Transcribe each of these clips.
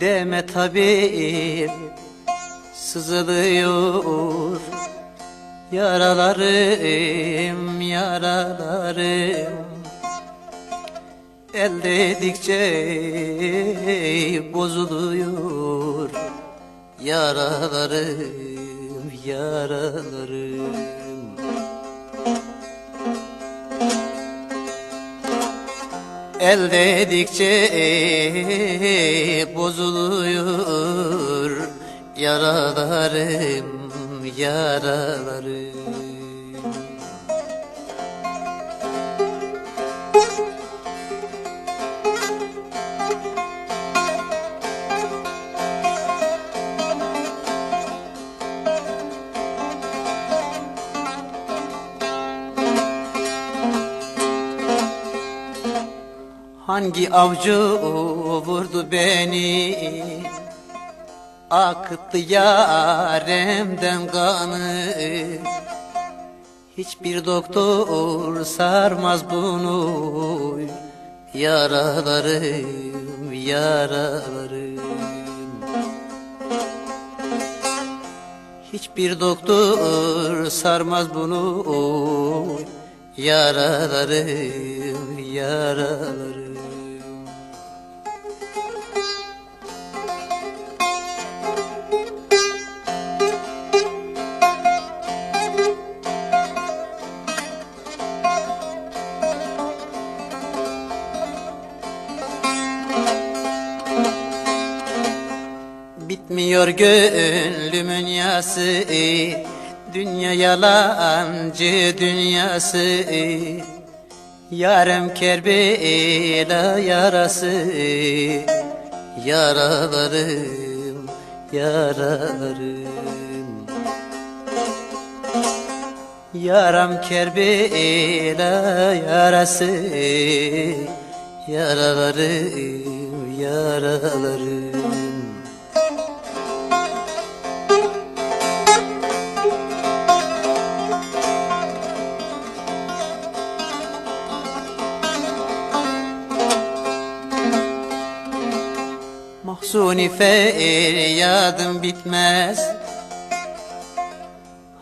Deme tabip sızılıyor Yaralarım, yaralarım. El dedikçe bozuluyor Yaralarım, yaralarım El dedikçe bozuluyor Yaralarım, yaralarım Hangi avcı vurdu beni? Akıttı yaremden kanı. Hiçbir doktor sarmaz bunu. Yaralarım, yaralarım. Hiçbir doktor sarmaz bunu. Yaralarım, yaralarım Bitmiyor gönlümün yası. Dünya yalancı dünyası. Yarem Kerbela yarası. Yaralarım, yaralarım. Yaram Kerbela yarası. Yaralarım, yaralarım Mahzuni feryadım bitmez.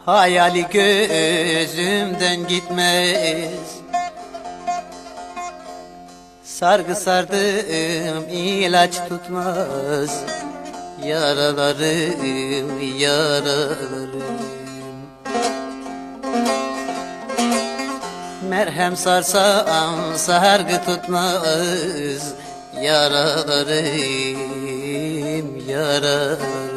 Hayali gözümden gitmez. Sargı sardım ilaç tutmaz. Yaralarım, yaralarım. Merhem sarsam sargı tutmaz Yaralarım, yaralarım